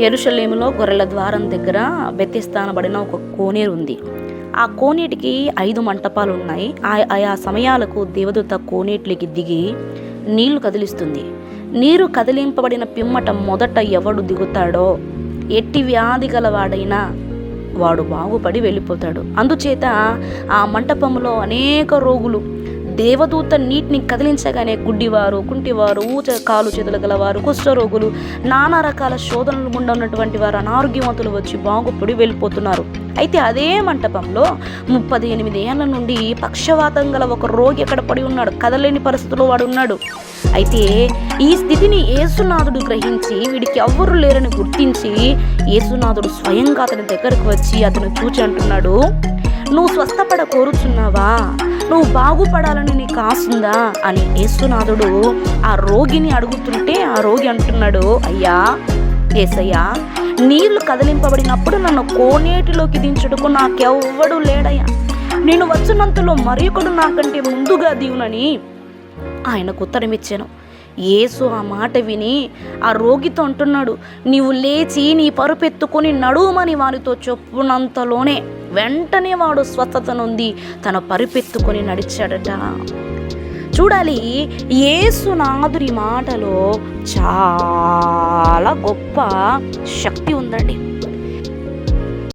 ఎరుషలేములో గొర్రెల ద్వారం దగ్గర బెత్తిస్తానబడిన ఒక కోనేరు ఉంది. ఆ కోనేటికి ఐదు మంటపాలు ఉన్నాయి ఆ- ఆయా సమయాలకు దేవదూత కోనేటికి దిగి నీళ్ళు కదిలిస్తుంది. నీరు కదిలింపబడిన పిమ్మట మొదట ఎవడు దిగుతాడో ఎట్టి వ్యాధి గలవాడైనా వాడు బాగుపడి వెళ్ళిపోతాడు. అందుచేత ఆ మంటపంలో అనేక రోగులు దేవదూత నీటిని కదిలించగానే గుడ్డివారు కుంటివారు ఊచ కాలు చేతులు గలవారు కుష్ఠరోగులు నానా రకాల శోధనలు గుండా ఉన్నటువంటి వారు అనారోగ్యవంతులు వచ్చి బాగుపడి వెళ్ళిపోతున్నారు. అయితే అదే మంటపంలో ముప్పది ఎనిమిది ఏళ్ళ నుండి పక్షవాతం గల ఒక రోగి అక్కడ పడి ఉన్నాడు. కదలేని పరిస్థితిలో వాడు ఉన్నాడు. అయితే ఈ స్థితిని యేసునాథుడు గ్రహించి వీడికి ఎవ్వరు లేరని గుర్తించి యేసునాథుడు స్వయంగా అతని దగ్గరకు వచ్చి అతను చూచి అంటున్నాడు నువ్వు స్వస్థపడ కోరుచున్నావా నువ్వు బాగుపడాలని నీకు ఆశుందా అని యేసునాథుడు ఆ రోగిని అడుగుతుంటే ఆ రోగి అంటున్నాడు అయ్యా ఏసయ్యా నీళ్ళు కదిలింపబడినప్పుడు నన్ను కోనేటిలోకి దించుటకు నాకెవ్వడు లేడయ్యా. నేను వచ్చినంతలో మరొకడు నాకంటే ముందుగా దీవునని ఆయనకు ఉత్తరం ఇచ్చాను యేసు ఆ మాట విని ఆ రోగితో అంటున్నాడు నీవు లేచి నీ పరుపెత్తుకొని నడుమని వారితో చెప్పునంతలోనే వెంటనే వాడు స్వస్థత నుండి తన పరిపెత్తుకొని నడిచాడట. చూడాలి యేసునాథుడి మాటలో చాలా గొప్ప శక్తి ఉందండి.